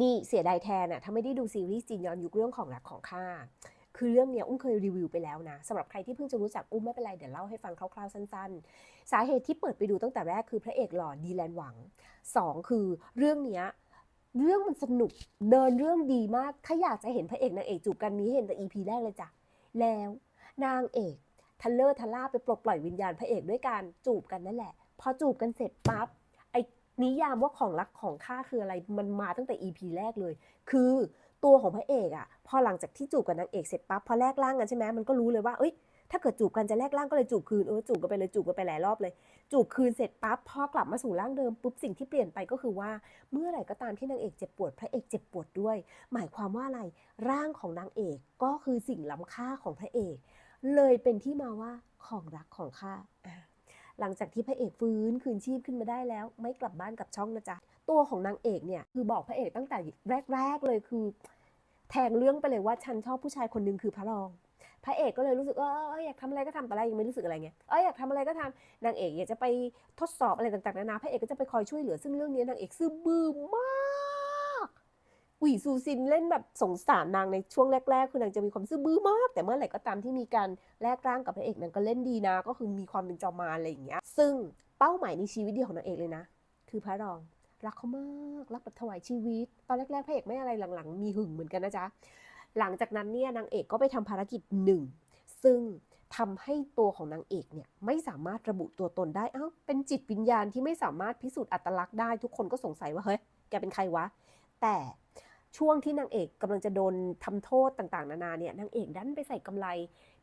นี่เสียดายแทนอะถ้าไม่ได้ดูซีรีส์จีนย้อนยุคเรื่องของรักของข้าคือเรื่องเนี้ยอุ้มเคยรีวิวไปแล้วนะสำหรับใครที่เพิ่งจะรู้จักอุ้มไม่เป็นไรเดี๋ยวเล่าให้ฟังคร่าวๆสั้นๆ สาเหตุที่เปิดไปดูตั้งแต่แรกคือพระเอกหล่อดีแลนหวังสองคือเรื่องเนี้ยเรื่องมันสนุกเดินเรื่องดีมากถ้าอยากจะเห็นพระเอกนางเอกจูบกันมีให้เห็นแต่ EP แรกเลยจ้ะแล้วนางเอกทันเลอร์ทัลล่าไปปลดปล่อยวิญญาณพระเอกด้วยการจูบกันนั่นแหละ พอจูบกันเสร็จปั๊บ นิยามว่าของรักของข้าคืออะไรมันมาตั้งแต่ EP แรกเลย คือตัวของพระเอกอะพอหลังจากที่จูบกับนางเอกเสร็จปั๊บพอแลกร่างกันใช่ไหมมันก็รู้เลยว่าเอ้ยถ้าเกิดจูบกันจะแลกร่างก็เลยจูบคืนเออจูบกันไปเลยจูบกันไปหลายรอบเลย จูบคืนเสร็จปั๊บพอกลับมาสู่ร่างเดิมปุ๊บสิ่งที่เปลี่ยนไปก็คือว่า เมื่อไหร่ก็ตามที่นางเอกเจ็บปวดพระเอกเจ็บปวดด้วย หมายความว่าอะไรร่างของนางเอกก็คือสิ่งล้ำค่าของพระเอก เลยเป็นที่มาว่าของรักของข้า หลังจากที่พระเอกฟื้นคืนชีพขึ้นมาได้แล้ว ไม่กลับบ้านกลับช่องนะจ๊ะตัวของนางเอกเนี่ยคือบอกพระเอกตั้งแต่แรก ๆเลยคือ แทงเรื่องไปเลยว่าฉันชอบผู้ชายคนหนึ่งคือพระรองพระเอกก็เลยรู้สึกเอออยากทำอะไรก็ทำแต่แรกยังไม่รู้สึกอะไรไงเอออยากทำอะไรก็ทำนางเอกอยากจะไปทดสอบอะไรต่างๆนานาพระเอกก็จะไปคอยช่วยเหลือ ซึ่งเรื่องนี้นางเอกซื่อบื้อมาก หวีซูซินเล่นแบบสงสารนางในช่วงแรก ๆ คือนางจะมีความซื่อบื้อมาก แต่เมื่อไหร่ก็ตามที่มีการแลกร่างกับพระเอกนางก็เล่นดีนะ ก็คือมีความเป็นจอมมารอะไรอย่างเงี้ย ซึ่งเป้าหมายในชีวิตเดียวของนางเอกเลยนะ คือพระรองรักเขามากรักแบบถวายชีวิต ตอนแรกๆพระเอกไม่อะไรหลังๆ มีหึงเหมือนกันนะจ๊ะหลังจากนั้นเนี่ยนางเอกก็ไปทำภารกิจหนึ่งซึ่งทำให้ตัวของนางเอกเนี่ยไม่สามารถระบุตัวตนได้เอ้าเป็นจิตวิญญาณที่ไม่สามารถพิสูจน์อัตลักษณ์ได้ทุกคนก็สงสัยว่าเฮ้ยแกเป็นใครวะ แต่ ช่วงที่นางเอกกำลังจะโดนทำโทษต่างๆ นานาเนี่ยนางเอกดันไปใส่กำไร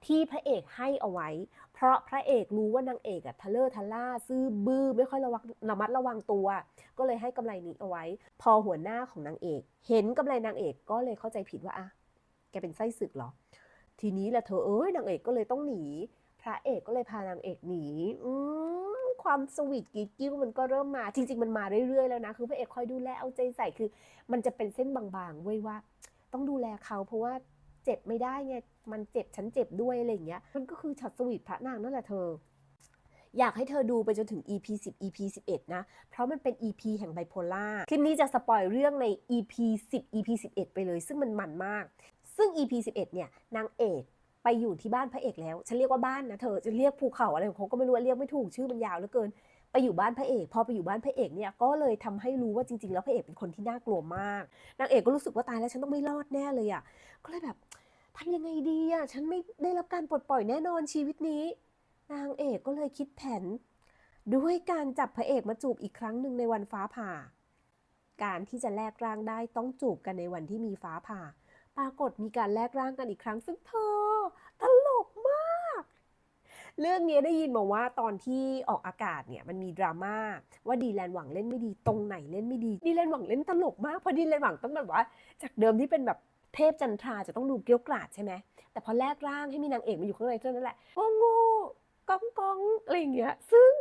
ที่พระเอกให้เอาไว้ เพราะพระเอกรู้ว่านางเอกอะทะเลอร์ทะล่าซื่อบื้อไม่ค่อยระวังระมัดระวังตัว ก็เลยให้กำไรนี้เอาไว้ พอหัวหน้าของนางเอก เห็นกำไรนางเอกก็เลยเข้าใจผิดว่าอะแกเป็นไส้ศึกเหรอ ทีนี้แหละเธอเอ้ยนางเอกก็เลยต้องหนี พระเอกก็เลยพานางเอกหนี อืม ความสวีทกิ๊กกิ้วมันก็เริ่มมาจริง ๆ มันมาเรื่อยๆแล้วนะ คือพระเอกคอยดูแลเอาใจใส่คือ มันจะเป็นเส้นบางๆเว้ยว่า ต้องดูแลเขาเพราะว่าเจ็บไม่ได้ไงมันเจ็บฉันเจ็บด้วยอะไรอย่างเงี้ยมันก็คือช็อตสวีทพระนางนั่นแหละเธอ อยากให้เธอดูไปจนถึง EP 10 EP 11 นะ เพราะมันเป็น EP แห่งไบโพล่าคลิปนี้จะสปอยเรื่องใน EP 10 EP 11 ไปเลย ซึ่งมันมันมาก ซึ่ง EP 11 เนี่ยนางเอก ไปอยู่ที่บ้านพระเอกแล้ว ฉันเรียกว่าบ้านนะเธอจะเรียกภูเขาอะไรของเขาก็ไม่รู้เรียกไม่ถูกชื่อมันยาวเหลือเกิน ไปอยู่บ้านพระเอก พอไปอยู่บ้านพระเอกเนี่ยก็เลยทำให้รู้ว่าจริง ๆ แล้วพระเอกเป็นคนที่น่ากลัวมากนางเอกก็รู้สึกว่าตายแล้วฉันต้องไม่รอดแน่เลยอะก็เลยแบบทำยังไงดีอะฉันไม่ได้รับการปลดปล่อยแน่นอนชีวิตนี้ นางเอกก็เลยคิดแผน ด้วยการจับพระเอกมาจูบอีกครั้งหนึ่งในวันฟ้าผ่า การที่จะแลกร่างได้ต้องจูบกันในวันที่มีฟ้าผ่า ปรากฏมีการแลกร่างกันอีกครั้ง ซึ่งเธอ ตลกมาก เรื่องนี้ได้ยินมาว่าตอนที่ออกอากาศเนี่ยมันมีดราม่าว่าดีแลนหวังเล่นไม่ดีตรงไหนเล่นไม่ดี ดีแลนหวังเล่นตลกมากเพราะดีแลนหวังต้องแบบว่า จากเดิมที่เป็นแบบเทพจันทราจะต้องดูเกรี้ยวกราดใช่ไหมแต่พอแลกร่างให้มีนางเอกมาอยู่ข้างในเท่านั้นแหละโง่โง่ก้องก้องอะไรอย่างเงี้ยซึ่ง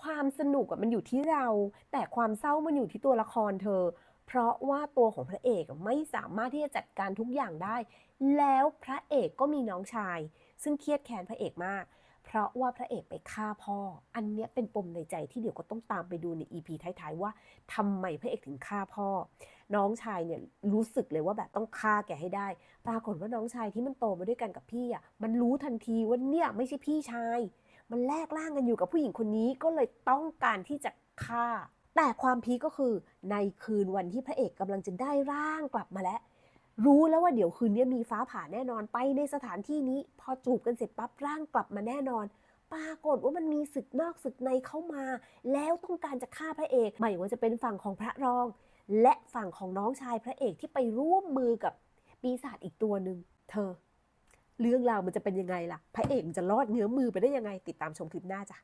ความสนุกอะมันอยู่ที่เรา แต่ความเศร้ามันอยู่ที่ตัวละครเธอ เพราะว่าตัวของพระเอกไม่สามารถที่จะจัดการทุกอย่างได้ แล้วพระเอกก็มีน้องชาย ซึ่งเครียดแค้นพระเอกมาก เพราะว่าพระเอกไปฆ่าพ่อ อันเนี้ยเป็นปมในใจที่เดี๋ยวก็ต้องตามไปดูใน EP ท้ายๆ ว่าทำไมพระเอกถึงฆ่าพ่อ น้องชายเนี่ยรู้สึกเลยว่าแบบต้องฆ่าแกให้ได้ ปรากฏว่าน้องชายที่มันโตมาด้วยกันกับพี่อะมันรู้ทันทีว่าเนี่ยไม่ใช่พี่ชาย มันแลกร่างกันอยู่กับผู้หญิงคนนี้ก็เลยต้องการที่จะฆ่า แต่ความพีก็คือในคืนวันที่พระเอกกำลังจะได้ร่างกลับมาแล้ว รู้แล้วว่าเดี๋ยวคืนนี้มีฟ้าผ่าแน่นอนไปในสถานที่นี้ พอจูบกันเสร็จปั๊บร่างกลับมาแน่นอน ปรากฏว่ามันมีศึกนอกศึกในเข้ามา แล้วต้องการจะฆ่าพระเอกไม่ว่าจะเป็นฝั่งของพระรอง และฝั่งของน้องชายพระเอกที่ไปร่วมมือกับปีศาจอีกตัวหนึ่งเธอ เรื่องราวมันจะเป็นยังไงล่ะ พระเอกมันจะรอดเงื้อมือไปได้ยังไงติดตามชมคลิปหน้าจ้ะ